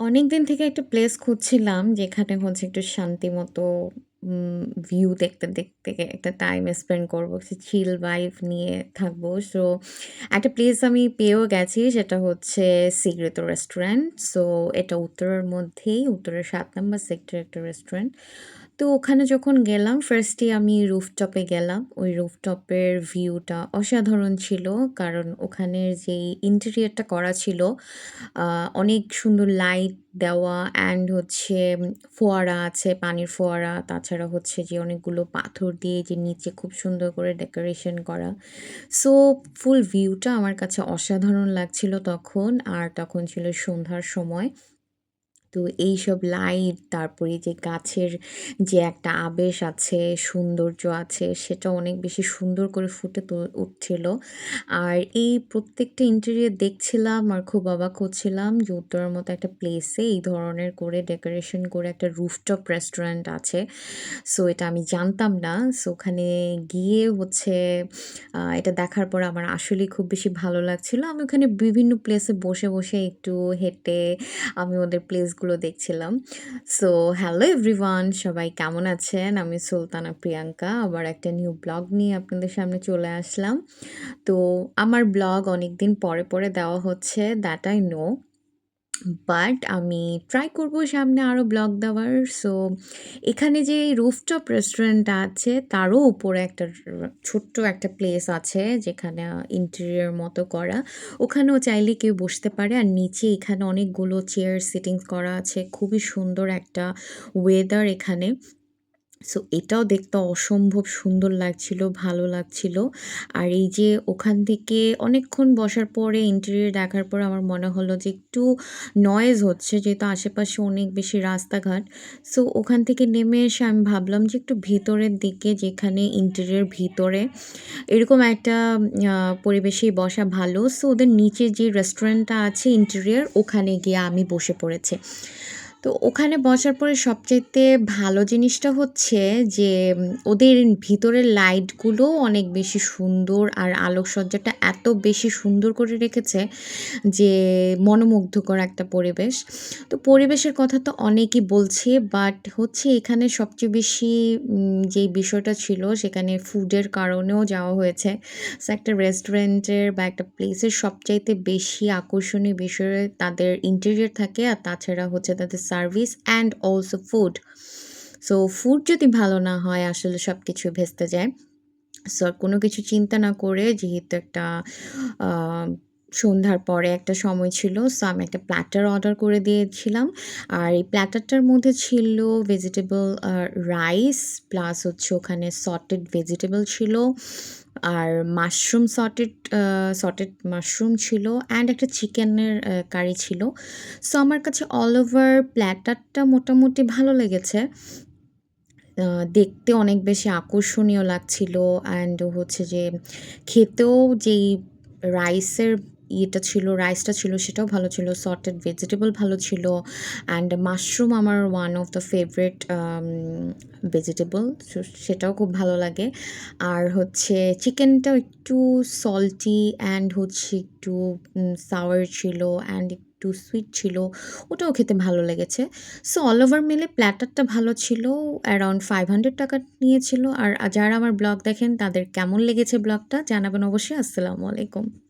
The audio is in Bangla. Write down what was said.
অনেকদিন থেকে একটা প্লেস খুঁজছিলাম যেখানে হচ্ছে একটু শান্তি মতো ভিউ দেখতে, দেখতে একটা টাইম স্পেন্ড করব সে চিল ওয়াইফ নিয়ে থাকব। সো একটা প্লেস আমি পেয়েও গেছি সেটা হচ্ছে সিগ্রেতো রেস্টুরেন্ট। সো এটা উত্তরের মধ্যেই, উত্তরের সাত নম্বর সেক্টর একটা রেস্টুরেন্ট। তো ওখানে যখন গেলাম ফার্স্টে আমি রুফটপে গেলাম। ওই রুফটপের ভিউটা অসাধারণ ছিল। কারণ ওখানের যেই ইন্টেরিয়ারটা করা ছিল, অনেক সুন্দর লাইট দেওয়া অ্যান্ড হচ্ছে ফোয়ারা আছে, পানির ফোয়ারা। তাছাড়া হচ্ছে যে অনেকগুলো পাথর দিয়ে যে নিচে খুব সুন্দর করে ডেকোরেশন করা। সো ফুল ভিউটা আমার কাছে অসাধারণ লাগছিল তখন। আর তখন ছিল সন্ধ্যার সময়। তো এইসব লাইট তারপরে যে গাছের যে একটা আবেশ আছে, সৌন্দর্য আছে সেটা অনেক বেশি সুন্দর করে ফুটে উঠছিল। আর এই প্রত্যেকটা ইন্টেরিয়ার দেখছিলাম আর খুব অবাক হচ্ছিলাম যে উত্তরার মতো একটা প্লেসে এই ধরনের করে ডেকোরেশন করে একটা রুফটপ রেস্টুরেন্ট আছে। সো এটা আমি জানতাম না। সো ওখানে গিয়ে হচ্ছে এটা দেখার পর আমার আসলেই খুব বেশি ভালো লাগছিল। আমি ওখানে বিভিন্ন প্লেসে বসে, বসে একটু হেঁটে আমি ওদের প্লেসগুলো দেখছিলাম। সো হ্যালো এভরিওয়ান সবাই কেমন আছেন? আমি সুলতানা প্রিয়াঙ্কা। আবার একটা নিউ ব্লগ নিয়ে আপনাদের সামনে চলে আসলাম। তো আমার ব্লগ অনেকদিন পরে, পরে দেওয়া হচ্ছে দ্যাট আই নো। বাট আমি ট্রাই করব সামনে আরও ব্লগ দেওয়ার। সো এখানে যে রুফটপ রেস্টুরেন্টটা আছে, তারও উপরে একটা ছোট্ট একটা প্লেস আছে, যেখানে ইন্টেরিয়র মতো করা। ওখানেও চাইলে কেউ বসতে পারে। আর নিচে এখানে অনেকগুলো চেয়ার সিটিংস করা আছে। খুবই সুন্দর একটা ওয়েদার এখানে। সো এটাও দেখতে অসম্ভব সুন্দর লাগছিল, ভালো লাগছিল। আর এই যে ওখান থেকে অনেকক্ষণ বসার পরে ইন্টেরিয়র দেখার পর আমার মনে হলো যে একটু নয়েজ হচ্ছে যেহেতু আশেপাশে অনেক বেশি রাস্তাঘাট। সো ওখান থেকে নেমে এসে আমি ভাবলাম যে একটু ভিতরের দিকে যেখানে ইন্টেরিয়র ভিতরে এরকম একটা পরিবেশেই বসা ভালো। সো ওদের নিচে যে রেস্টুরেন্টটা আছে ইন্টেরিয়র ওখানে গিয়ে আমি বসে পড়েছি। তো ওখানে বসার পরে সবচাইতে ভালো জিনিসটা হচ্ছে যে ওদের ভিতরের লাইটগুলো অনেক বেশি সুন্দর আর আলোকসজ্জাটা এত বেশি সুন্দর করে রেখেছে যে, মনোমুগ্ধকর একটা পরিবেশ। তো পরিবেশের কথা তো অনেকই বলছে বাট হচ্ছে এখানে সবচেয়ে বেশি যেই বিষয়টা ছিল সেখানে ফুডের কারণেও যাওয়া হয়েছে। সো একটা রেস্টুরেন্টের বা একটা প্লেসের সবচাইতে বেশি আকর্ষণীয় বিষয়ে তাদের ইন্টেরিয়র থাকে আর তাছাড়া হচ্ছে তাদের service and also food. So food যদি ভালো না হয়, আসলে সব কিছু ভেস্তে যায়। সো কোনো কিছু চিন্তা না করে, যেহেতু একটা সন্ধ্যার পরে একটা সময় ছিল। সো আমি একটা প্ল্যাটার অর্ডার করে দিয়েছিলাম। আর এই প্ল্যাটারটার মধ্যে ছিল ভেজিটেবল রাইস প্লাস হচ্ছে ওখানে সটেড ভেজিটেবল ছিল। আর মাশরুম সটেড সটেড মাশরুম ছিল অ্যান্ড একটা চিকেনের কারি ছিল। সো আমার কাছে অল ওভার প্ল্যাটারটা মোটামুটি ভালো লেগেছে। দেখতে অনেক বেশি আকর্ষণীয় লাগছিল অ্যান্ড হচ্ছে যে খেতেও যেই রাইসের ইয়েটা ছিল, রাইসটা ছিল সেটাও ভালো ছিল। সটেড ভেজিটেবল ভালো ছিল অ্যান্ড মাশরুম আমার one of the favourite vegetable. সেটাও খুব ভালো লাগে। আর হচ্ছে চিকেনটাও একটু সল্টি অ্যান্ড হচ্ছে একটু সাওয়ার ছিল অ্যান্ড একটু সুইট ছিল। ওটাও খেতে ভালো লেগেছে। সো অল ওভার মিলে প্ল্যাটারটা ভালো ছিল। অ্যারাউন্ড ৳500 নিয়েছিল। আর যারা আমার ব্লগ দেখেন তাদের কেমন লেগেছে ব্লগটা জানাবেন অবশ্যই। আসসালামু আলাইকুম।